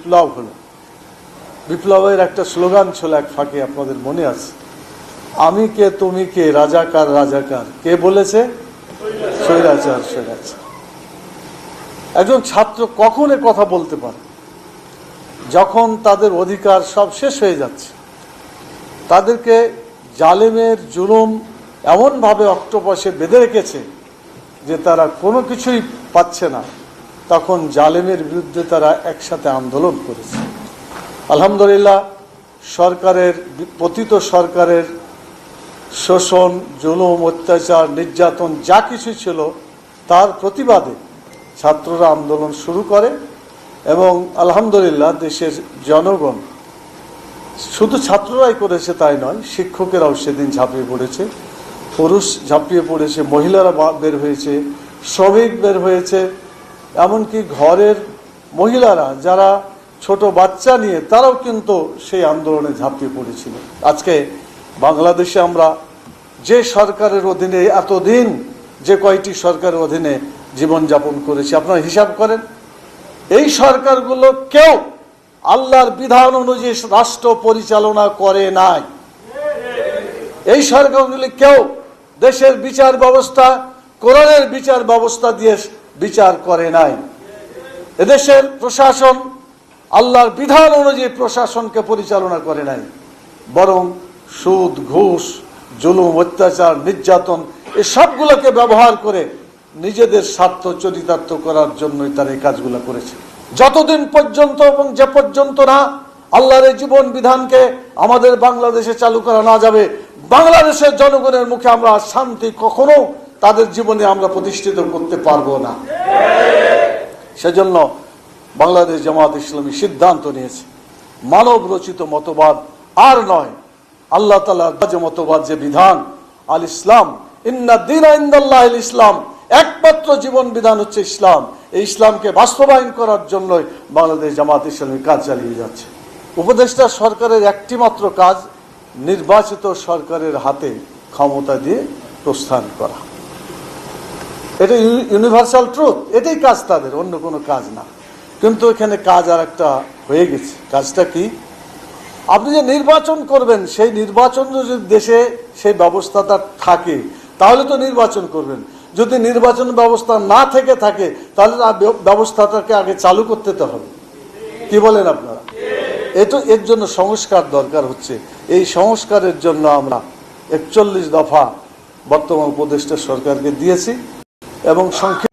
বিপ্লব হলো। বিপ্লবের একটা স্লোগান ছিল এক ফাঁকে, আপনাদের মনে আছে? আমি কে, তুমি কে রাজাকার রাজাকার কে বলেছে? স্বৈরাচার স্বৈরাচার। একজন ছাত্র কখন এ কথা বলতে পারে? যখন তাদের অধিকার সব শেষ হয়ে যাচ্ছে। তাদেরকে জালেমের জুলুম এমনভাবে অক্টোপাসে বেঁধে রেখেছে যে তারা কোনো কিছুই পাচ্ছে না। তখন জালেমের বিরুদ্ধে তারা একসাথে আন্দোলন করেছে। আলহামদুলিল্লাহ, সরকারের, পতিত সরকারের শোষণ, জুলুম, অত্যাচার, নির্যাতন যা কিছু ছিল, তার প্রতিবাদে ছাত্ররা আন্দোলন শুরু করে এবং আলহামদুলিল্লাহ দেশের জনগণ শুধু ছাত্ররাই করেছে তাই নয়, শিক্ষকেরাও সেদিন ঝাঁপিয়ে পড়েছে, পুরুষ ঝাঁপিয়ে পড়েছে, মহিলারা বের হয়েছে, শ্রমিক বের হয়েছে এমনকি ঘরের মহিলারা, যারা ছোট বাচ্চা নিয়ে, তারাও কিন্তু সেই আন্দোলনে ঝাঁপিয়ে পড়েছিল। আজকে বাংলাদেশে আমরা যে সরকারের অধীনে, এতদিন যে কয়টি সরকারের অধীনে জীবনযাপন করেছি, আপনারা হিসাব করেন? এই সরকারগুলো কেউ আল্লাহর বিধান অনুযায়ী রাষ্ট্র পরিচালনা করে নাই। এই সরকারগুলি কেউ দেশের বিচার ব্যবস্থা, কোরআনের বিচার ব্যবস্থা দিয়ে বিচার করে নাই। এদেশের প্রশাসন আল্লাহর বিধান অনুযায়ী প্রশাসনকে পরিচালনা করে নাই। বরং সুদ, ঘুষ, জুলুম, অত্যাচার, নির্যাতন এই সবগুলোকে ব্যবহার করে নিজেদের স্বার্থ চরিতার্থ করার জন্যই তারা এই কাজগুলো করেছে। যতদিন পর্যন্ত এবং যে পর্যন্ত না আল্লাহর এই জীবন বিধানকে আমাদের বাংলাদেশে চালু করা না যাবে, বাংলাদেশের জনগণের মুখে আমরা শান্তি কখনো তাদের জীবনে আমরা প্রতিষ্ঠিত করতে পারব না। সেজন্য বাংলাদেশ জামাত ইসলামী সিদ্ধান্ত নিয়েছে। মানব রচিত মতবাদ আর নয়, আল্লাহ যে মতবাদ, যে বিধান, আল ইসলাম ইন্দাল্লাহ ইসলাম, একমাত্র জীবন বিধান হচ্ছে ইসলাম। এই ইসলামকে বাস্তবায়ন করার জন্যই বাংলাদেশ জামাত ইসলামী কাজ চালিয়ে যাচ্ছে। উপদেষ্টা সরকারের একটি মাত্র কাজ, নির্বাচিত সরকারের হাতে ক্ষমতা দিয়ে প্রস্থান করা। এটা ইউনিভার্সাল ট্রুথ এটাই কাজ তাদের, অন্য কোনো কাজ না। কিন্তু এখানে কাজ আর একটা হয়ে গেছে। কাজটা কি? আপনি যে নির্বাচন করবেন, সেই নির্বাচন যদি দেশে সেই ব্যবস্থাটা থাকে, তাহলে তো নির্বাচন করবেন। যদি নির্বাচন ব্যবস্থা না থেকে থাকে, তাহলে ব্যবস্থাটাকে আগে চালু করতে তো হবে। কি বলেন আপনারা? এতো এর জন্য সংস্কার দরকার হচ্ছে। এই সংস্কারের জন্য আমরা একচল্লিশ দফা বর্তমান উপদেষ্টা সরকারকে দিয়েছি। এবং সংক্ষিপ্ত